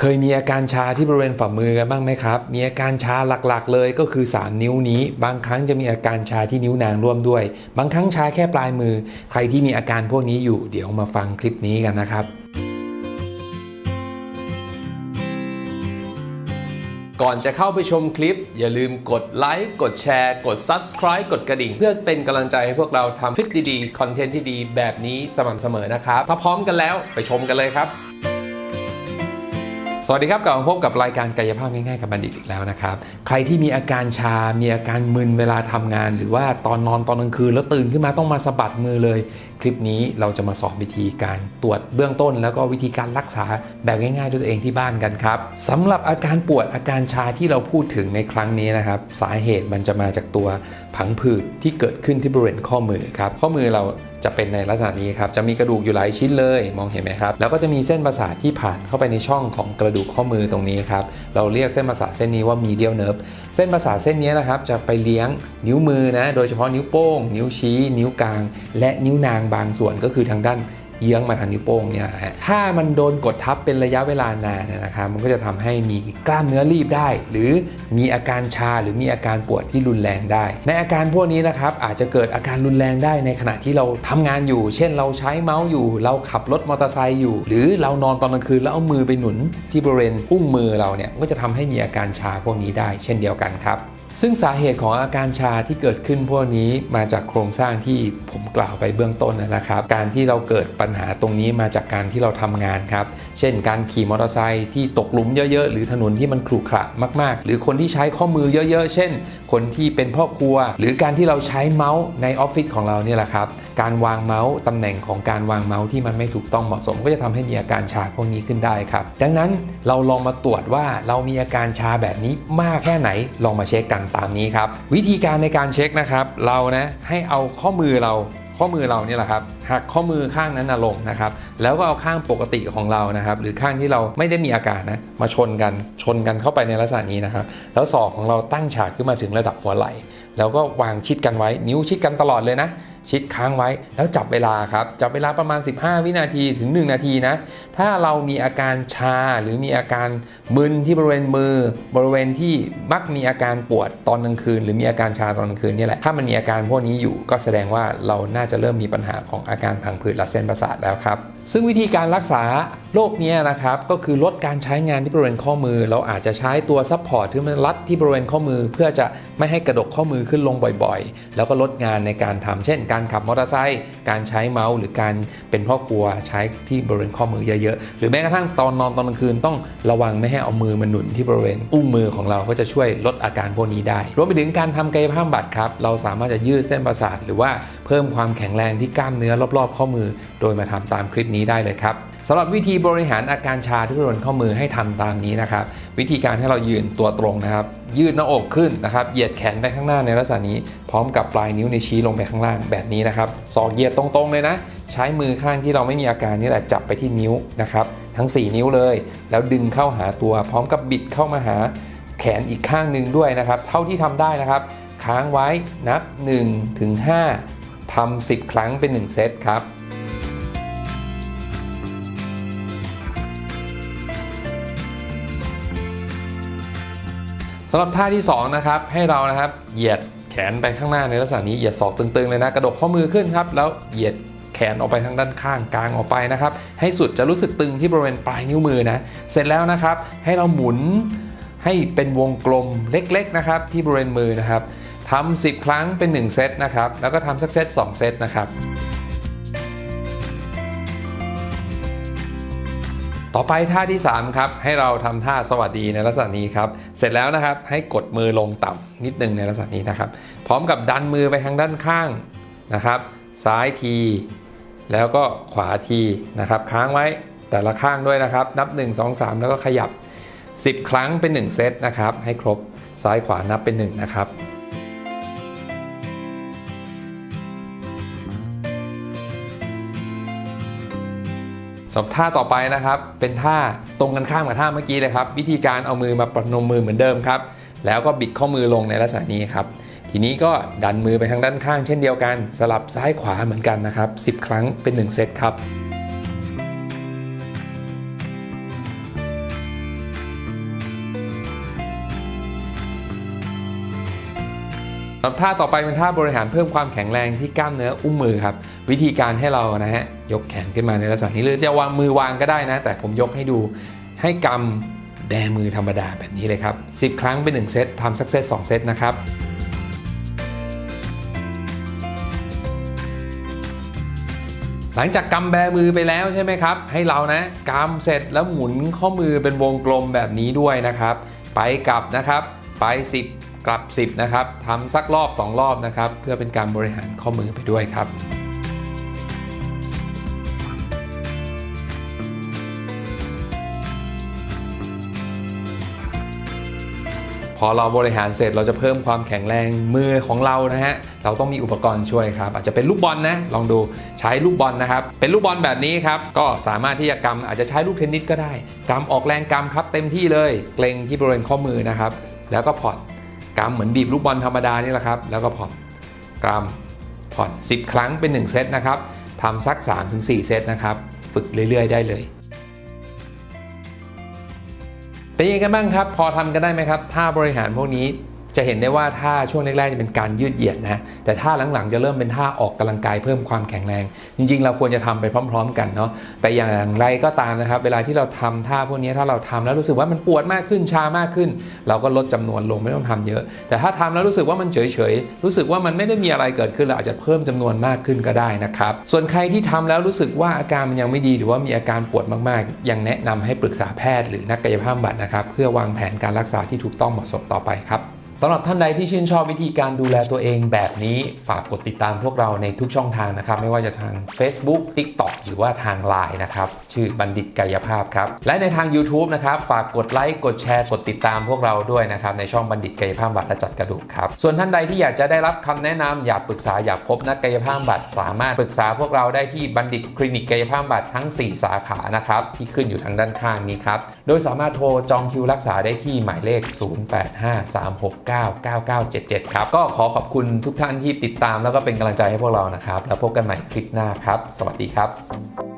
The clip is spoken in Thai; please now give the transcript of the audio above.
เคยมีอาการชาที่บริเวณฝ่ามือกันบ้างไหมครับ มีอาการชาหลักๆ เลยก็คือ 3 นิ้วนี้ บางครั้งจะมีอาการชาที่นิ้วนางร่วมด้วย บางครั้งชาแค่ปลายมือ ใครที่มีอาการพวกนี้อยู่ เดี๋ยวมาฟังคลิปนี้กันนะครับ ก่อนจะเข้าไปชมคลิป อย่าลืมกดไลค์ กดแชร์ กด Subscribe กดกระดิ่ง เพื่อเป็นกำลังใจให้พวกเราทำคลิปดีๆ คอนเทนต์ที่ดีแบบนี้สม่ำเสมอนะครับ ถ้าพร้อมกันแล้วไปชมกันเลยครับ สวัสดีครับกลับมาพบกับรายการกายภาพง่ายๆกับบัณฑิตอีกแล้วนะครับ ใครที่มีอาการชา มีอาการมึนเวลาทำงาน หรือว่าตอนนอนตอนกลางคืนแล้วตื่นขึ้นมาต้องมาสะบัดมือเลย คลิปนี้เราจะมาสอนวิธีการตรวจเบื้องต้น แล้วก็วิธีการรักษาแบบง่ายๆด้วยตัวเองที่บ้านกันครับสำหรับอาการปวดอาการชาที่เราพูดถึงในครั้งนี้นะครับ สาเหตุมันจะมาจากตัวผังผืดที่เกิดขึ้นที่บริเวณข้อมือครับข้อมือเราจะเป็นในลักษณะนี้ครับ จะมีกระดูกอยู่หลายชิ้นเลยมองเห็นไหมครับ แล้วก็จะมีเส้นประสาทที่ผ่านเข้าไปในช่องของกระดูกข้อมือตรงนี้ครับ เราเรียกเส้นประสาทเส้นนี้ว่ามีเดียลเนิร์ฟเส้นประสาทเส้นนี้นะครับจะไปเลี้ยงนิ้วมือนะ โดยเฉพาะนิ้วโป้ง นิ้วชี้ นิ้วกลาง และนิ้วนางบางส่วนก็คือทางด้าน เยื้องมาทางนิ้วโป้งเนี่ยฮะถ้ามันโดนกดทับเป็นระยะเวลานานนยนะครับมันก็จะทำให้มีกล้ามเนื้อรีบได้ หรือมีอาการชาหรือมีอาการปวดที่รุนแรงได้ ในอาการพวกนี้นะครับอาจจะเกิดอาการรุนแรงได้ในขณะที่เราทำงานอยู่ เช่นเราใช้เมาส์อยู่ เราขับรถมอเตอร์ไซค์อยู่ หรือเรานอนตอนกลางคืนแล้วเอามือไปหนุนที่บริเวณอุ้งมือเราเนี่ยก็จะทำให้มีอาการชาพวกนี้ได้ เช่นเดียวกันครับ ซึ่งสาเหตุของอาการชาที่เกิดขึ้นพวกนี้มาจากโครงสร้างที่ผมกล่าวไปเบื้องต้นนะครับ การที่เราเกิดปัญหาตรงนี้มาจากการที่เราทำงานครับ เช่น การขี่มอเตอร์ไซค์ที่ตกหลุมเยอะๆ หรือถนนที่มันขรุขระมาก ๆ หรือคนที่ใช้ข้อมือเยอะ ๆ เช่น คนที่เป็นพ่อครัว หรือการที่เราใช้เมาส์ในออฟฟิศของเราเนี่ยแหละครับ การวางเมาส์ตำแหน่งของการวางเมาส์ที่มันไม่ถูกต้องเหมาะสม ก็จะทำให้มีอาการชาพวกนี้ขึ้นได้ครับ ดังนั้นเราลองมาตรวจว่าเรามีอาการชาแบบนี้มากแค่ไหนลองมาเช็คกันตามนี้ครับ วิธีการในการเช็คนะครับเรานะให้เอาข้อมือเราข้อมือเราเนี่ยแหละครับหักข้อมือข้างนั้นลงนะครับ แล้วก็เอาข้างปกติของเรานะครับ หรือข้างที่เราไม่ได้มีอาการนะมาชนกันชนกันเข้าไปในลักษณะนี้นะครับ แล้วศอกของเราตั้งฉากขึ้นมาถึงระดับหัวไหล่ แล้วก็วางชิดกันไว้นิ้วชิดกันตลอดเลยนะ ชิดค้างไว้แล้วจับเวลาครับ จับเวลาประมาณ 15 วินาทีถึง 1 นาทีนะ ถ้าเรามีอาการชาหรือมีอาการมึนที่บริเวณมือ บริเวณที่มักมีอาการปวดตอนกลางคืน หรือมีอาการชาตอนกลางคืนนี่แหละ ถ้ามันมีอาการพวกนี้อยู่ก็แสดงว่าเราน่าจะเริ่มมีปัญหาของอาการพังผืดและเส้นประสาทแล้วครับ ซึ่งวิธีการรักษาโรคนี้นะครับก็คือลดการใช้งานที่บริเวณข้อมือ เราอาจจะใช้ตัวซัพพอร์ตที่มันรัดที่บริเวณข้อมือ เพื่อจะไม่ให้กระดกข้อมือขึ้นลงบ่อย ๆ แล้วก็ลดงานในการทำเช่นการการขับมอเตอร์ไซค์การใช้เมาส์ หรือการเป็นพ่อครัวใช้ที่บริเวณข้อมือเยอะๆ หรือแม้กระทั่งตอนนอนตอนกลางคืนต้องระวังไม่ให้เอามือมาหนุนที่บริเวณอุ้งมือของเราก็จะช่วยลดอาการพวกนี้ได้ รวมไปถึงการทำกายภาพบำบัดครับ เราสามารถจะยืดเส้นประสาท หรือว่าเพิ่มความแข็งแรงที่กล้ามเนื้อรอบๆ ข้อมือ โดยมาทำตามคลิปนี้ได้เลยครับ สำหรับวิธีบริหารอาการชาที่บริเวณข้อมือให้ทำตามนี้นะครับ วิธีการให้เรายืนตัวตรงนะครับ ยืดหน้าอกขึ้นนะครับ เหยียดแขนไปข้างหน้าในลักษณะนี้ พร้อมกับปลายนิ้วในชี้ลงไปข้างล่างแบบนี้นะครับศอกเหยียดตรงๆเลยนะ ใช้มือข้างที่เราไม่มีอาการนี่แหละจับไปที่นิ้วนะครับ ทั้ง 4 นิ้วเลย แล้วดึงเข้าหาตัว พร้อมกับบิดเข้ามาหาแขนอีกข้างหนึ่งด้วยนะครับ เท่าที่ทำได้นะครับ ค้างไว้นับ1ถึง5ทำ10 ครั้งเป็น 1 เซตครับ สำหรับท่าที่2นะครับให้เรานะครับเหยียดแขนไปข้างหน้าในลักษณะนี้เหยียดศอกตึงๆเลยนะกระดกข้อมือขึ้นครับแล้วเหยียดแขนออกไปทางด้านข้างกลางออกไปนะครับ ให้สุดจะรู้สึกตึงที่บริเวณปลายนิ้วมือนะเสร็จแล้วนะครับ ให้เราหมุนให้เป็นวงกลมเล็กๆนะครับ ที่บริเวณมือนะครับทำ10 ครั้งเป็น 1 เซตนะครับ แล้วก็ทำสักเซต2 เซตนะครับ ต่อไปท่าที่ 3 ครับ ให้เราทำท่าสวัสดีในลักษณะนี้ครับ เสร็จแล้วนะครับให้กดมือลงต่ำนิดนึงในลักษณะนี้นะครับ พร้อมกับดันมือไปทางด้านข้างนะครับ ซ้ายที แล้วก็ขวาทีนะครับ ค้างไว้แต่ละข้างด้วยนะครับ นับ 1 2 3 แล้วก็ขยับ 10 ครั้งเป็น 1 เซตนะครับ ให้ครบซ้ายขวานับเป็น 1 นะครับ ท่าต่อไปนะครับ เป็นท่าตรงกันข้ามกับท่าเมื่อกี้เลยครับ วิธีการเอามือมาประนมมือเหมือนเดิมครับ แล้วก็บิดข้อมือลงในลักษณะนี้ครับ ทีนี้ก็ดันมือไปทางด้านข้างเช่นเดียวกัน สลับซ้ายขวาเหมือนกันนะครับ 10 ครั้งเป็น 1 เซตครับ ท่าต่อไปเป็นท่าบริหารเพิ่มความแข็งแรงที่กล้ามเนื้ออุ้งมือครับ วิธีการให้เรานะฮะยกแขนขึ้นมาในลักษณะนี้หรือจะวางมือวางก็ได้นะ แต่ผมยกให้ดูให้กำแบมือธรรมดาแบบนี้เลยครับ 10 ครั้งเป็น1เซตทำสักเซต2เซตนะครับหลังจากกำแบมือไปแล้วใช่ไหมครับ ให้เรานะกำเสร็จแล้วหมุนข้อมือเป็นวงกลมแบบนี้ด้วยนะครับ ไปกลับนะครับ ไป 10 กลับ 10 นะครับทำสักรอบ 2 รอบนะครับ เพื่อเป็นการบริหารข้อมือไปด้วยครับพอเราบริหารเสร็จเราจะเพิ่มความแข็งแรงมือของเรานะฮะเราต้องมีอุปกรณ์ช่วยครับ อาจจะเป็นลูกบอลนะลองดูใช้ลูกบอลนะครับ เป็นลูกบอลแบบนี้ครับ ก็สามารถที่จะกำอาจจะใช้ลูกเทนนิสก็ได้กำออกแรงกำครับเต็มที่เลย เกรงที่บริเวณข้อมือนะครับ แล้วก็ผ่อน กำเหมือนบีบลูกบอลธรรมดานี่แหละครับ แล้วก็ผ่อนกรัมผ่อน 10 ครั้งเป็น 1 เซตนะครับทำสัก 3-4 เซตนะครับ ฝึกเรื่อยๆ ได้เลย เป็นยังไงกันบ้างครับ พอทำกันได้ไหมครับท่าบริหารพวกนี้ จะเห็นได้ว่าท่าช่วงแรกๆจะเป็นการยืดเหยียดนะฮะแต่ท่าหลังๆจะเริ่มเป็นท่าออกกำลังกายเพิ่มความแข็งแรง จริงๆ เราควรจะทำไปพร้อม ๆ กันเนาะแต่อย่างไรก็ตามนะครับ เวลาที่เราทำท่าพวกนี้ถ้าเราทำแล้วรู้สึกว่ามันปวดมากขึ้นชามากขึ้น เราก็ลดจำนวนลงไม่ต้องทำเยอะ แต่ถ้าทำแล้วรู้สึกว่ามันเฉยๆรู้สึกว่ามันไม่ได้มีอะไรเกิดขึ้นเราอาจจะเพิ่มจำนวนมากขึ้นก็ได้นะครับส่วนใครที่ทำแล้วรู้สึกว่าอาการมันยังไม่ดีหรือว่ามีอาการปวดมากๆ ยังแนะนำให้ปรึกษาแพทย์หรือนักกายภาพบำบัดนะครับเพื่อวางแผนการรักษาที่ถูกต้องเหมาะสมต่อไปครับ สำหรับท่านใดที่ชื่นชอบวิธีการดูแลตัวเองแบบนี้ฝากกดติดตามพวกเราในทุกช่องทางนะครับ ไม่ว่าจะทาง Facebook TikTok หรือว่าทาง Line นะครับ ชื่อบัณฑิตกายภาพครับ และในทาง YouTube นะครับฝากกดไลค์กดแชร์กดติดตามพวกเราด้วยนะครับในช่องบัณฑิตกายภาพบำบัดและจัดกระดูกครับส่วนท่านใดที่อยากจะได้รับคำแนะนำอยากปรึกษาอยากพบนักกายภาพบำบัดสามารถปรึกษาพวกเราได้ที่บัณฑิตคลินิกกายภาพบำบัดทั้ง 4 สาขานะครับที่ขึ้นอยู่ทางด้านข้างนี้ครับโดยสามารถโทรจองคิวรักษาได้ที่หมายเลข 0853699977 ครับก็ขอขอบคุณทุกท่านที่ติดตามแล้วก็เป็นกำลังใจให้พวกเรานะครับ แล้วพบกันใหม่คลิปหน้าครับ สวัสดีครับ